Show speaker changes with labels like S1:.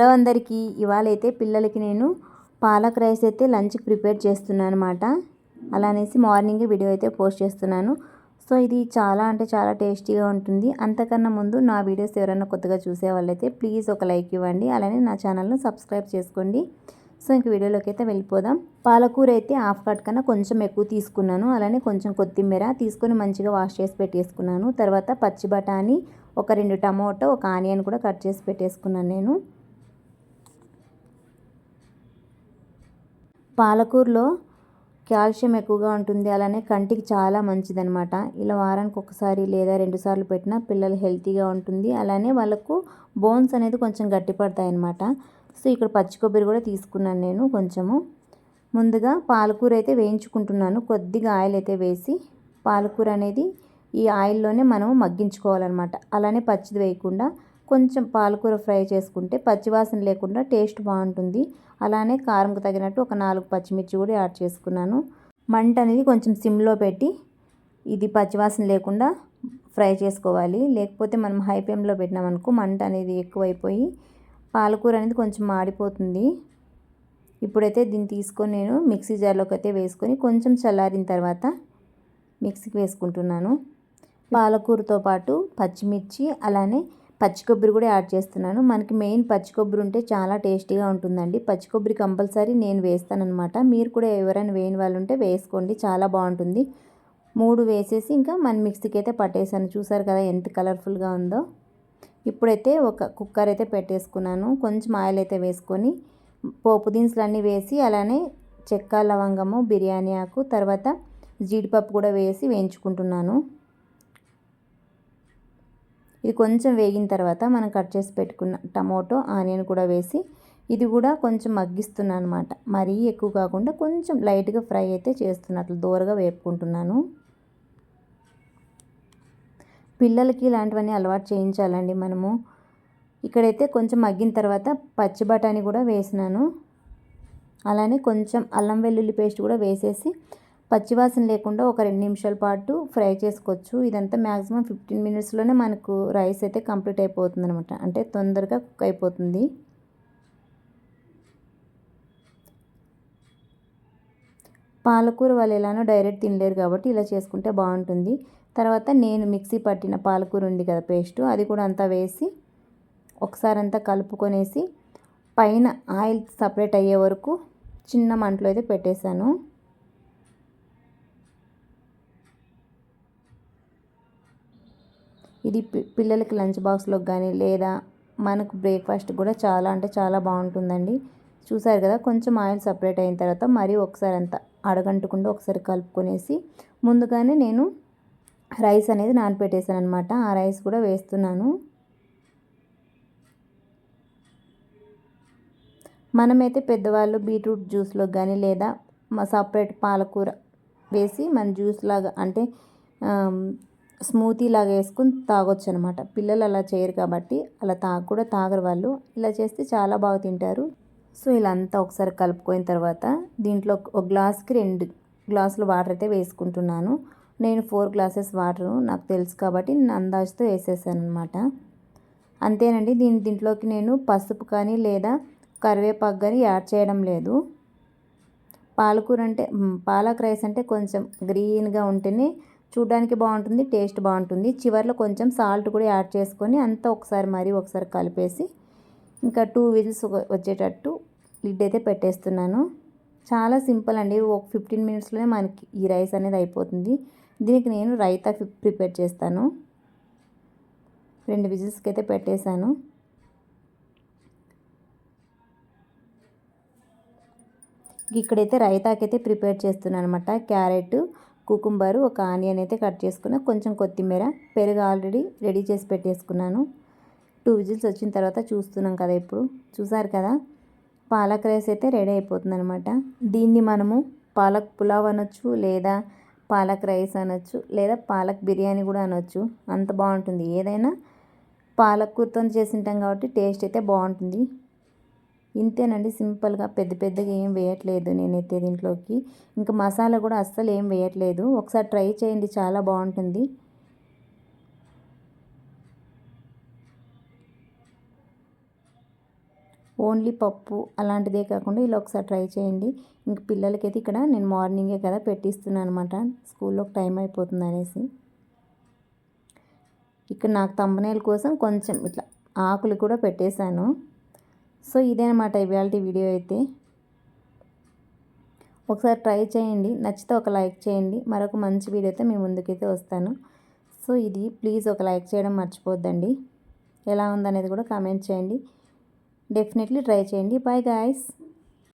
S1: Hello అందరికీ ఇవాళ అయితే పిల్లలకి నేను పాలక్ రైస్ అయితే లంచ్ ప్రిపేర్ చేస్తున్నాను అనమాట అలా అనేసి మార్నింగ్ వీడియో అయితే పోస్ట్ చేస్తున్నాను. సో ఇది చాలా అంటే చాలా టేస్టీగా ఉంటుంది. అంతకన్నా ముందు నా వీడియోస్ ఎవరైనా కొత్తగా చూసే వాళ్ళైతే ప్లీజ్ ఒక లైక్ ఇవ్వండి. అలానే నా ఛానల్ను సబ్స్క్రైబ్ చేసుకోండి. సో ఇంక వీడియోలోకి అయితే వెళ్ళిపోదాం. పాలకూర అయితే హాఫ్ కట్ కన్నా కొంచెం ఎక్కువ తీసుకున్నాను. అలానే కొంచెం కొత్తిమీర తీసుకొని మంచిగా వాష్ చేసి పెట్టేసుకున్నాను. తర్వాత పచ్చి బఠానీ ఒక రెండు టమోటో ఒక ఆనియన్ కూడా కట్ చేసి పెట్టేసుకున్నాను నేను. పాలకూరలో కాల్షియం ఎక్కువగా ఉంటుంది. అలానే కంటికి చాలా మంచిదనమాట ఇలా వారానికి ఒకసారి లేదా రెండు సార్లు పెట్టినా పిల్లలు హెల్తీగా ఉంటుంది. అలానే వాళ్ళకు బోన్స్ అనేది కొంచెం గట్టిపడతాయి అనమాట సో ఇక్కడ పచ్చి కొబ్బరి కూడా తీసుకున్నాను నేను కొంచెము. ముందుగా పాలకూర అయితే వేయించుకుంటున్నాను. కొద్దిగా ఆయిల్ అయితే వేసి పాలకూర అనేది ఈ ఆయిల్లోనే మనం మగ్గించుకోవాలన్నమాట. అలానే పచ్చిది వేయకుండా కొంచెం పాలకూర ఫ్రై చేసుకుంటే పచ్చివాసన లేకుండా టేస్ట్ బాగుంటుంది. అలానే కారంకు తగినట్టు ఒక నాలుగు పచ్చిమిర్చి కూడా యాడ్ చేసుకున్నాను. మంట అనేది కొంచెం సిమ్లో పెట్టి ఇది పచ్చివాసన లేకుండా ఫ్రై చేసుకోవాలి. లేకపోతే మనం హై ఫ్లేమ్లో పెట్టినామనుకో మంట అనేది ఎక్కువైపోయి పాలకూర అనేది కొంచెం మాడిపోతుంది. ఇప్పుడైతే దీన్ని తీసుకొని నేను మిక్సీ జార్లోకి అయితే వేసుకొని కొంచెం చల్లారిన తర్వాత మిక్సీకి వేసుకుంటున్నాను. పాలకూరతో పాటు పచ్చిమిర్చి అలానే పచ్చి కొబ్బరి కూడా యాడ్ చేస్తున్నాను. మనకి మెయిన్ పచ్చి కొబ్బరి ఉంటే చాలా టేస్టీగా ఉంటుందండి. పచ్చి కొబ్బరి కంపల్సరీ నేను వేస్తానమాట మీరు కూడా ఎవరైనా వేయని వాళ్ళు ఉంటే వేసుకోండి. చాలా బాగుంటుంది. మూడు వేసేసి ఇంకా మన మిక్సీకి అయితే పట్టేసాను. చూసారు కదా ఎంత కలర్ఫుల్గా ఉందో. ఇప్పుడైతే ఒక కుక్కర్ అయితే పెట్టేసుకున్నాను. కొంచెం ఆయిల్ అయితే వేసుకొని పోపు దినుసులు అన్నీ వేసి అలానే చెక్క లవంగము బిర్యానీ ఆకు తర్వాత జీడిపప్పు కూడా వేసి వేయించుకుంటున్నాను. ఇది కొంచెం వేగిన తర్వాత మనం కట్ చేసి పెట్టుకున్న టమోటో ఆనియన్ కూడా వేసి ఇది కూడా కొంచెం మగ్గిస్తున్నాను అనమాట మరీ ఎక్కువ కాకుండా కొంచెం లైట్గా ఫ్రై అయితే చేస్తున్నట్లు దూరగా వేపుకుంటున్నాను. పిల్లలకి ఇలాంటివన్నీ అలవాటు చేయించాలండి మనము. ఇక్కడైతే కొంచెం మగ్గిన తర్వాత పచ్చి బఠానీ కూడా వేసినాను. అలానే కొంచెం అల్లం వెల్లుల్లి పేస్ట్ కూడా వేసేసి పచ్చివాసన లేకుండా ఒక రెండు నిమిషాల పాటు ఫ్రై చేసుకోవచ్చు. ఇదంతా మ్యాక్సిమం ఫిఫ్టీన్ మినిట్స్లోనే మనకు రైస్ అయితే కంప్లీట్ అయిపోతుంది అనమాట అంటే తొందరగా కుక్ అయిపోతుంది. పాలకూర వాళ్ళు ఎలానో డైరెక్ట్ తినలేరు కాబట్టి ఇలా చేసుకుంటే బాగుంటుంది. తర్వాత నేను మిక్సీ పట్టిన పాలకూర ఉంది కదా పేస్ట్ అది కూడా అంతా వేసి ఒకసారి అంతా కలుపుకొనేసి పైన ఆయిల్ సపరేట్ అయ్యే వరకు చిన్న మంటలో అయితే పెట్టేశాను. ఇది పిల్లలకి లంచ్ బాక్స్లోకి కానీ లేదా మనకు బ్రేక్ఫాస్ట్ కూడా చాలా అంటే చాలా బాగుంటుందండి. చూసారు కదా కొంచెం ఆయిల్ సపరేట్ అయిన తర్వాత మరీ ఒకసారి అంత అడగంటకుండా ఒకసారి కలుపుకొనేసి ముందుగానే నేను రైస్ అనేది నానపెట్టేసాను అనమాట ఆ రైస్ కూడా వేస్తున్నాను. మనమైతే పెద్దవాళ్ళు బీట్రూట్ జ్యూస్లో కానీ లేదా సపరేట్ పాలకూర వేసి మన జ్యూస్ లాగా అంటే స్మూతీ లాగా వేసుకుని తాగొచ్చు అనమాట పిల్లలు అలా చేయరు కాబట్టి అలా తాగ కూడా తాగరు వాళ్ళు. ఇలా చేస్తే చాలా బాగా తింటారు. సో ఇలా అంతా ఒకసారి కలుపుకున్న తర్వాత దీంట్లో ఒక గ్లాస్కి రెండు గ్లాసులు వాటర్ అయితే వేసుకుంటున్నాను. నేను ఫోర్ గ్లాసెస్ వాటర్ నాకు తెలుసు కాబట్టి నేను అందాజుతో వేసేసాను అనమాట అంతేనండి దీని దీంట్లోకి నేను పసుపు కానీ లేదా కరివేపాకు కానీ యాడ్ చేయడం లేదు. పాలకూర అంటే పాలక్ రైస్ అంటే కొంచెం గ్రీన్గా ఉంటేనే చూడడానికి బాగుంటుంది టేస్ట్ బాగుంటుంది. చివరిలో కొంచెం సాల్ట్ కూడా యాడ్ చేసుకొని అంతా ఒకసారి మరీ ఒకసారి కలిపేసి ఇంకా టూ విజిల్స్ వచ్చేటట్టు లిడ్ అయితే పెట్టేస్తున్నాను. చాలా సింపుల్ అండి. ఒక ఫిఫ్టీన్ మినిట్స్లోనే మనకి ఈ రైస్ అనేది అయిపోతుంది. దీనికి నేను రైతా ప్రిపేర్ చేస్తాను. రెండు విజిల్స్కి అయితే పెట్టేశాను. ఇక్కడైతే రైతాకైతే ప్రిపేర్ చేస్తున్నాను అనమాట క్యారెట్ కుకుంబరు ఒక ఆనియన్ అయితే కట్ చేసుకున్నా కొంచెం కొత్తిమీర పెరుగు ఆల్రెడీ రెడీ చేసి పెట్టేసుకున్నాను. టూ విజిల్స్ వచ్చిన తర్వాత చూస్తున్నాం కదా ఇప్పుడు. చూసారు కదా? పాలక్ రైస్ అయితే రెడీ అయిపోతుంది అనమాట దీన్ని మనము పాలక్ పులావ్ అనొచ్చు లేదా పాలక్ రైస్ అనొచ్చు లేదా పాలక్ బిర్యానీ కూడా అనొచ్చు. అంత బాగుంటుంది. ఏదైనా పాలకూరతో చేసింటాం కాబట్టి టేస్ట్ అయితే బాగుంటుంది. ఇంతేనండి సింపుల్గా పెద్ద పెద్దగా ఏం వేయట్లేదు నేనైతే దీంట్లోకి. ఇంకా మసాలా కూడా అస్సలు ఏం వేయట్లేదు. ఒకసారి ట్రై చేయండి చాలా బాగుంటుంది. ఓన్లీ పప్పు అలాంటిదే కాకుండా ఇలా ఒకసారి ట్రై చేయండి. ఇంక పిల్లలకైతే ఇక్కడ నేను మార్నింగే కదా పెట్టిస్తున్నాను అనమాట స్కూల్లో టైం అయిపోతుంది అనేసి. ఇక్కడ నాకు తంబనేల కోసం కొంచెం ఇట్లా ఆకులు కూడా పెట్టేశాను. సో ఇదేనమాట ఇవాళ వీడియో అయితే. ఒకసారి ట్రై చేయండి. నచ్చితే ఒక లైక్ చేయండి. మరొక మంచి వీడియోతో మీ ముందుకైతే వస్తాను. సో ఇది ప్లీజ్ ఒక లైక్ చేయడం మర్చిపోద్దండి. ఎలా ఉందనేది కూడా కామెంట్ చేయండి. డెఫినెట్లీ ట్రై చేయండి. Bye guys.